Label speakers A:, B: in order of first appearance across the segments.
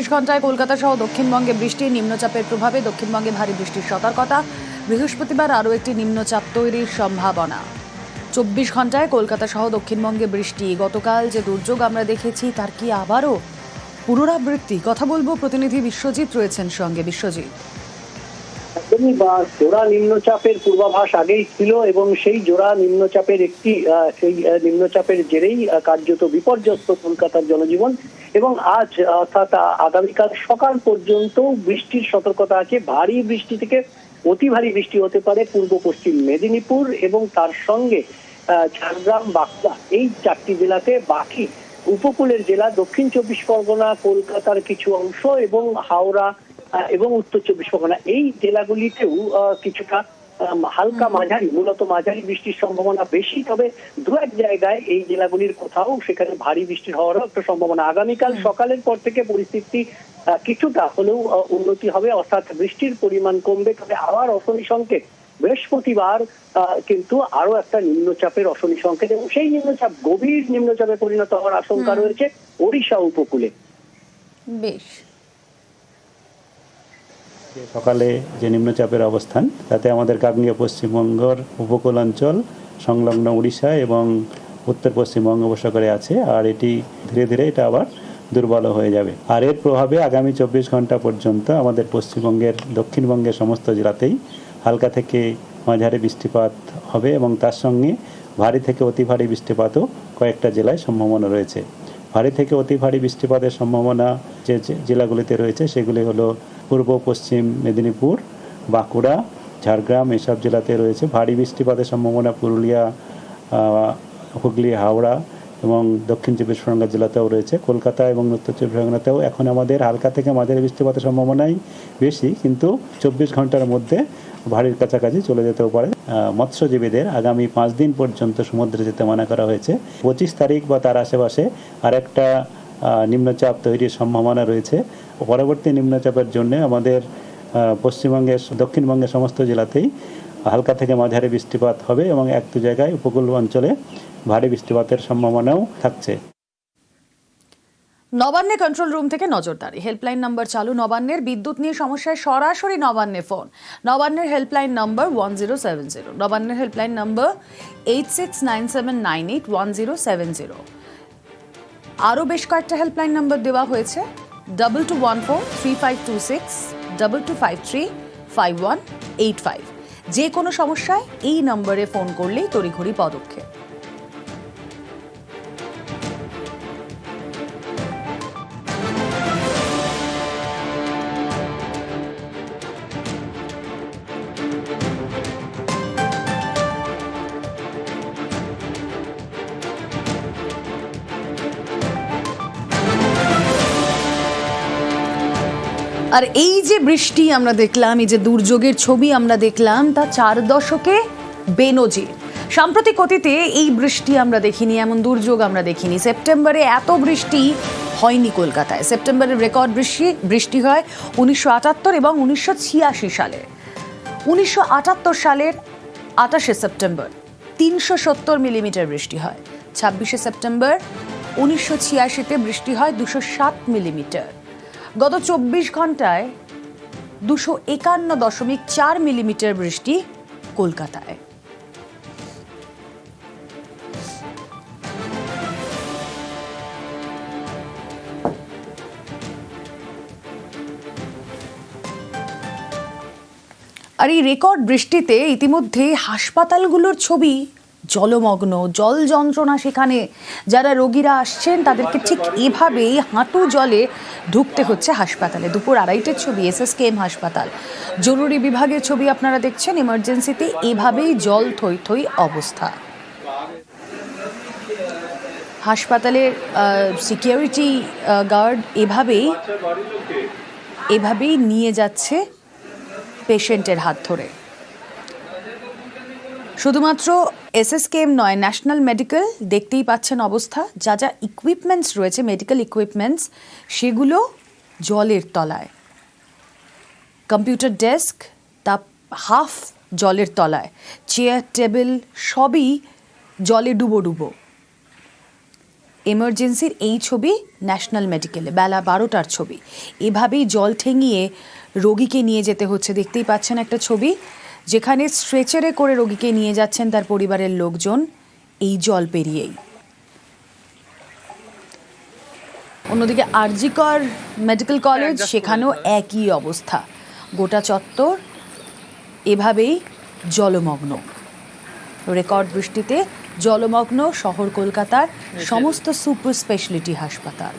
A: চব্বিশ ঘন্টায় কলকাতা সহ দক্ষিণবঙ্গে বৃষ্টি, নিম্নচাপের প্রভাবে দক্ষিণবঙ্গে ভারী বৃষ্টির সতর্কতা। বৃহস্পতিবার আরও একটি নিম্নচাপ তৈরির সম্ভাবনা। চব্বিশ ঘন্টায় কলকাতা সহ দক্ষিণবঙ্গে বৃষ্টি। গতকাল যে দুর্যোগ আমরা দেখেছি, তার কি আবারও পুনরাবৃত্তি? কথা বলব প্রতিনিধি বিশ্বজিৎ রয়েছেন সঙ্গে। বিশ্বজিৎ।
B: বা জোড়া নিম্নচাপের পূর্বাভাস আগেই ছিল এবং সেই জোড়া নিম্নচাপের একটি সেই নিম্নচাপের জেরেই কার্যত বিপর্যস্ত কলকাতার জনজীবন। এবং আজ, অর্থাৎ, আগামীকাল সকাল পর্যন্ত বৃষ্টির সতর্কতা আছে। ভারী বৃষ্টি থেকে অতি ভারী বৃষ্টি হতে পারে পূর্ব পশ্চিম মেদিনীপুর এবং তার সঙ্গে ঝাড়গ্রাম, বাঁকুড়া এই চারটি জেলাতে বাকি উপকূলের জেলা দক্ষিণ চব্বিশ পরগনা, কলকাতার কিছু অংশ এবং হাওড়া এবং উত্তর চব্বিশ পরগনা। এই জেলাগুলিতেও কিছুটা হালকা মাঝারি মূলত মাঝারি বৃষ্টির সম্ভাবনা বেশি তবে দু এক জায়গায় এই জেলাগুলির কোথাও সেখানে ভারী বৃষ্টি হওয়ারও একটা সম্ভাবনা। আগামীকাল সকালের পর থেকে পরিস্থিতি কিছুটা হলেও উন্নতি হবে অর্থাৎ বৃষ্টির পরিমাণ কমবে তবে আবার অশনি সংকেত। বৃহস্পতিবার কিন্তু আরও একটা নিম্নচাপের অশনি সংকেত এবং সেই নিম্নচাপ গভীর নিম্নচাপে পরিণত হওয়ার আশঙ্কা রয়েছে ওড়িশা উপকূলে।
A: বেশ।
C: সকালে যে নিম্নচাপের অবস্থান, তাতে আমাদের কাকনিয়া পশ্চিমবঙ্গর উপকূল অঞ্চল সংলগ্ন উড়িষ্যা এবং উত্তর পশ্চিম বঙ্গোপসাগরে আছে, আর এটি ধীরে ধীরে এটা আবার দুর্বল হয়ে যাবে। আর এর প্রভাবে আগামী চব্বিশ ঘণ্টা পর্যন্ত আমাদের পশ্চিমবঙ্গের, দক্ষিণবঙ্গের সমস্ত জেলাতেই হালকা থেকে মাঝারি বৃষ্টিপাত হবে এবং তার সঙ্গে ভারী থেকে অতি ভারী বৃষ্টিপাতও কয়েকটা জেলায় সম্ভাবনা রয়েছে। ভারী থেকে অতি ভারী বৃষ্টিপাতের সম্ভাবনা যে জেলাগুলিতে রয়েছে, সেগুলি হলো পূর্ব পশ্চিম মেদিনীপুর বাঁকুড়া ঝাড়গ্রাম এসব জেলাতে রয়েছে ভারী বৃষ্টিপাতের সম্ভাবনা পুরুলিয়া হুগলি হাওড়া এবং দক্ষিণ চব্বিশ পরগনা জেলাতেও রয়েছে। কলকাতা এবং উত্তর চব্বিশ পরগনাতেও এখন আমাদের হালকা থেকে মাঝারি বৃষ্টিপাতের সম্ভাবনাই বেশি কিন্তু চব্বিশ ঘণ্টার মধ্যে ভারীর কাছাকাছি চলে যেতেও পারে। মৎস্যজীবীদের আগামী পাঁচ দিন পর্যন্ত সমুদ্রে যেতে মানা করা হয়েছে। পঁচিশ তারিখ বা তার আশেপাশে আরেকটা আহ, নিম্নচাপ তৈরির সম্ভাবনা রয়েছে। পরবর্তী নিম্নচাপের জন্য আমাদের পশ্চিমবঙ্গের, দক্ষিণবঙ্গের সমস্ত জেলাতেই হালকা থেকে মাঝারি বৃষ্টিপাত হবে এবং এক দু জায়গায় উপকূল অঞ্চলে ভারী বৃষ্টিপাতের সম্ভাবনাও থাকছে।
A: নবান্নে কন্ট্রোল রুম থেকে নজরদারি। হেল্পলাইন নাম্বার চালু নবান্নের। বিদ্যুৎ নিয়ে সমস্যায় সরাসরি নবান্নে ফোন নবান্নের helpline number one zero seven zero নবান্নের helpline number eight six nine seven nine eight one zero seven zero আরও বেশ কয়েকটা হেল্পলাইন নম্বর দেওয়া হয়েছে। Double two one four three five two six double two five three five one eight five যে কোনো সমস্যায় এই নম্বরে ফোন করলেই তড়িঘড়ি পদক্ষেপ। আর এই যে বৃষ্টি আমরা দেখলাম, এই যে দুর্যোগের ছবি আমরা দেখলাম, তা চার দশকে বেনজির। সাম্প্রতিক অতীতে এই বৃষ্টি আমরা দেখিনি, এমন দুর্যোগ আমরা দেখিনি। সেপ্টেম্বরে এত বৃষ্টি হয়নি কলকাতায়। সেপ্টেম্বরের রেকর্ড বৃষ্টি বৃষ্টি হয় উনিশশো আটাত্তর এবং উনিশশো ছিয়াশি সালে। উনিশশো আটাত্তর সালের আটাশে সেপ্টেম্বর, তিনশো সত্তর মিলিমিটার বৃষ্টি হয়। ছাব্বিশে সেপ্টেম্বর, উনিশশো ছিয়াশিতে বৃষ্টি হয় দুশো সাত মিলিমিটার। গত চব্বিশ ঘন্টায় দুশো একান্ন দশমিক চার মিলিমিটার বৃষ্টি কলকাতায়। আর এই রেকর্ড বৃষ্টিতে ইতিমধ্যে হাসপাতালগুলোর ছবি জলমগ্ন, জল যন্ত্রণা সেখানে। যারা রোগীরা আসছেন, তাদেরকে ঠিক এভাবেই হাঁটু জলে ঢুকতে হচ্ছে হাসপাতালে। দুপুর আড়াইটের ছবি এস এস এসএসকেএম হাসপাতাল। জরুরি বিভাগের ছবি আপনারা দেখছেন, ইমার্জেন্সিতে এভাবেই জল থই থই অবস্থা। হাসপাতালের সিকিউরিটি গার্ড এভাবেই এভাবেই নিয়ে যাচ্ছে পেশেন্টের হাত ধরে। শুধুমাত্র এসএসকেএম নয় ন্যাশনাল মেডিকেল দেখতেই পাচ্ছেন অবস্থা। যা যা ইকুইপমেন্টস রয়েছে মেডিকেল ইকুইপমেন্টস সেগুলো জলের তলায়। কম্পিউটার ডেস্ক তা হাফ জলের তলায়। চেয়ার টেবিল সবই জলে ডুবো ডুবো এমার্জেন্সির এই ছবি ন্যাশনাল মেডিকেলে বেলা বারোটার ছবি। এভাবেই জল ঠেঙিয়ে রোগীকে নিয়ে যেতে হচ্ছে। দেখতেই পাচ্ছেন একটা ছবি। যেখানে স্ট্রেচারে করে রোগীকে নিয়ে যাচ্ছেন তার পরিবারের লোকজন এই জল পেরিয়েই। অন্যদিকে আরজিকর মেডিকেল কলেজ সেখানেও একই অবস্থা। গোটা চত্বর এভাবেই জলমগ্ন। রেকর্ড বৃষ্টিতে জলমগ্ন শহর কলকাতার সমস্ত সুপার স্পেশালিটি হাসপাতাল।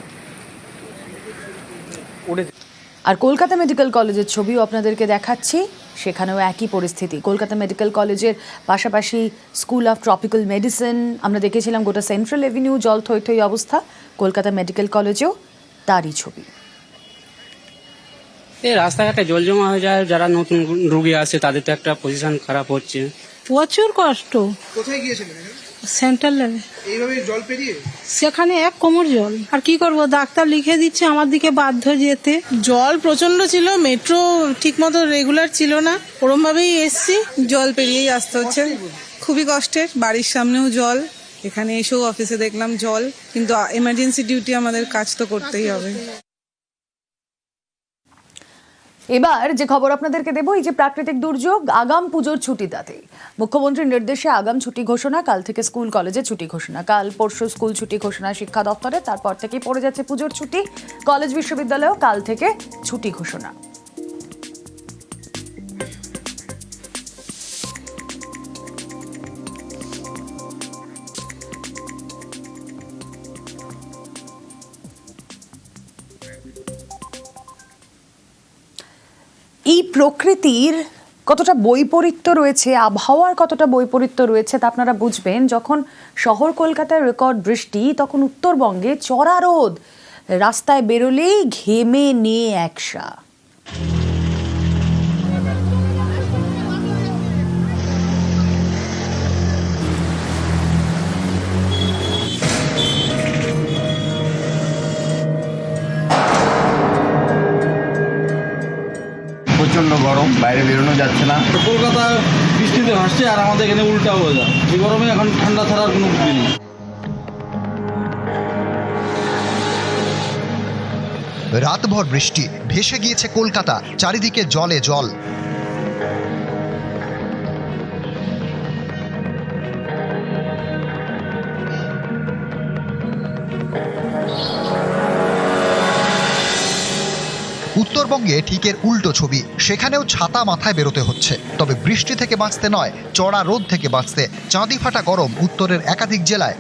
A: আর কলকাতা মেডিকেল কলেজের ছবিও আপনাদেরকে দেখাচ্ছি। সেখানেও একই পরিস্থিতি। কলকাতা মেডিকেল কলেজের পাশাপাশি স্কুল অফ ট্রপিক্যাল মেডিসিন আমরা দেখেছিলাম গোটা সেন্ট্রাল এভিনিউ জল থই থই অবস্থা। কলকাতা মেডিকেল কলেজেও তারই ছবি।
D: এই রাস্তাঘাটে জল জমা হয়ে যায় যারা নতুন রুগী আছে তাদের তো একটা পজিশন খারাপ হচ্ছে।
E: প্রচুর কষ্ট।
F: কোথায় গিয়েছিলেন? এখানে?
E: সেন্ট্রাল লেভে
F: এইভাবে জল পেরিয়ে?
E: সেখানে এক কোমর জল। আর কি করব? ডাক্তার লিখে দিচ্ছে আমার দিকে বাধ্য যেতে।
G: জল প্রচণ্ড ছিল মেট্রো ঠিকমতো রেগুলার ছিল না। ওরম ভাবেই এসছি জল পেরিয়েই আসতে হচ্ছে। খুবই কষ্টের বাড়ির সামনেও জল। এখানে এসেও অফিসে দেখলাম জল। কিন্তু এমার্জেন্সি ডিউটি আমাদের কাজ তো করতেই হবে।
A: এবার যে খবর আপনাদেরকে দেবো, এই যে প্রাকৃতিক দুর্যোগ, আগাম পুজোর ছুটিটাতেই মুখ্যমন্ত্রীর নির্দেশে আগাম ছুটি ঘোষণা, কাল থেকে স্কুল, কলেজে ছুটি ঘোষণা। কাল পরশু স্কুল ছুটি ঘোষণা শিক্ষা দপ্তরে, তারপর থেকেই পড়ে যাচ্ছে পুজোর ছুটি। কলেজ, বিশ্ববিদ্যালয়েও কাল থেকে ছুটি ঘোষণা। এই প্রকৃতির কতটা বৈপরীত্য রয়েছে, আবহাওয়ার কতটা বৈপরীত্য রয়েছে তা আপনারা বুঝবেন। যখন শহর কলকাতায় রেকর্ড বৃষ্টি, তখন উত্তরবঙ্গে চড়া রোদ, রাস্তায় বেরোলেই ঘেমে নিয়ে একসা।
H: প্রচণ্ড গরম বাইরে বেরোনো যাচ্ছে না।
I: কলকাতা বৃষ্টিতে ভাসছে আর আমাদের এখানে উল্টা হয়ে যায় এই গরমে এখন ঠান্ডা ছাড়ার কোনো বুদ্ধি নেই।
J: রাতভর বৃষ্টি ভেসে গিয়েছে কলকাতা চারিদিকে জলে জল। উত্তরবঙ্গে ঠিকের উল্টো ছবি। সেখানেও ছাতা মাথায় বেরোতে হচ্ছে। তবে বৃষ্টি থেকে বাঁচতে নয় চড়া রোদ থেকে বাঁচতে। চাঁদি ফাটা গরম উত্তরের একাধিক জেলায়।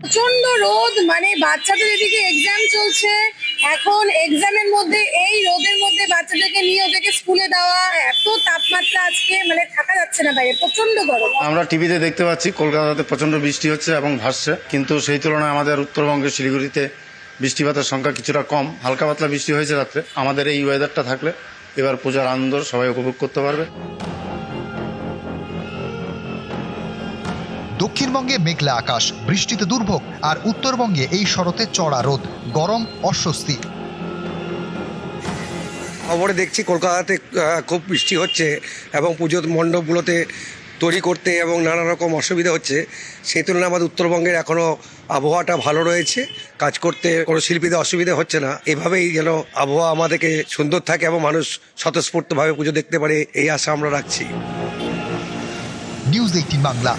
K: প্রচণ্ড রোদ মানে বাচ্চাদের এদিকে এক্সাম চলছে। এখন এক্সামের মধ্যে এই রোদের মধ্যে বাচ্চাদেরকে নিয়ে ওদেরকে স্কুলে দেওয়া এত তাপমাত্রা আজকে মানে থাকা যাচ্ছে না বাইরে প্রচণ্ড গরম।
H: আমরা টিভিতে দেখতে পাচ্ছি কলকাতাতে প্রচণ্ড বৃষ্টি হচ্ছে এবং ভাসছে। কিন্তু সেই তুলনায় আমাদের উত্তরবঙ্গের শিলিগুড়িতে বৃষ্টিপাতের সংখ্যা কিছুটা কম হালকা পাতলা বৃষ্টি হয়েছে রাত্রে। আমাদের এই ওয়েদারটা থাকলে এবার পূজার আনন্দ সবাই উপভোগ করতে পারবে।
J: দক্ষিণবঙ্গে মেঘলা আকাশ বৃষ্টিতে দুর্ভোগ আর উত্তরবঙ্গে এই শরতে চড়া রোদ গরম অস্বস্তি।
L: খবরে দেখছি কলকাতাতে খুব বৃষ্টি হচ্ছে এবং পুজোর মণ্ডপগুলোতে তৈরি করতে এবং নানা রকম অসুবিধা হচ্ছে, সেই তুলনায় আমাদের উত্তরবঙ্গের এখনও আবহাওয়াটা ভালো রয়েছে। কাজ করতে কোনো শিল্পীদের অসুবিধা হচ্ছে না। এভাবেই যেন আবহাওয়া আমাদেরকে সুন্দর থাকে এবং মানুষ স্বতঃস্ফূর্তভাবে পুজো দেখতে পারে, এই আশা আমরা রাখছি।
J: News eighteen Bangla.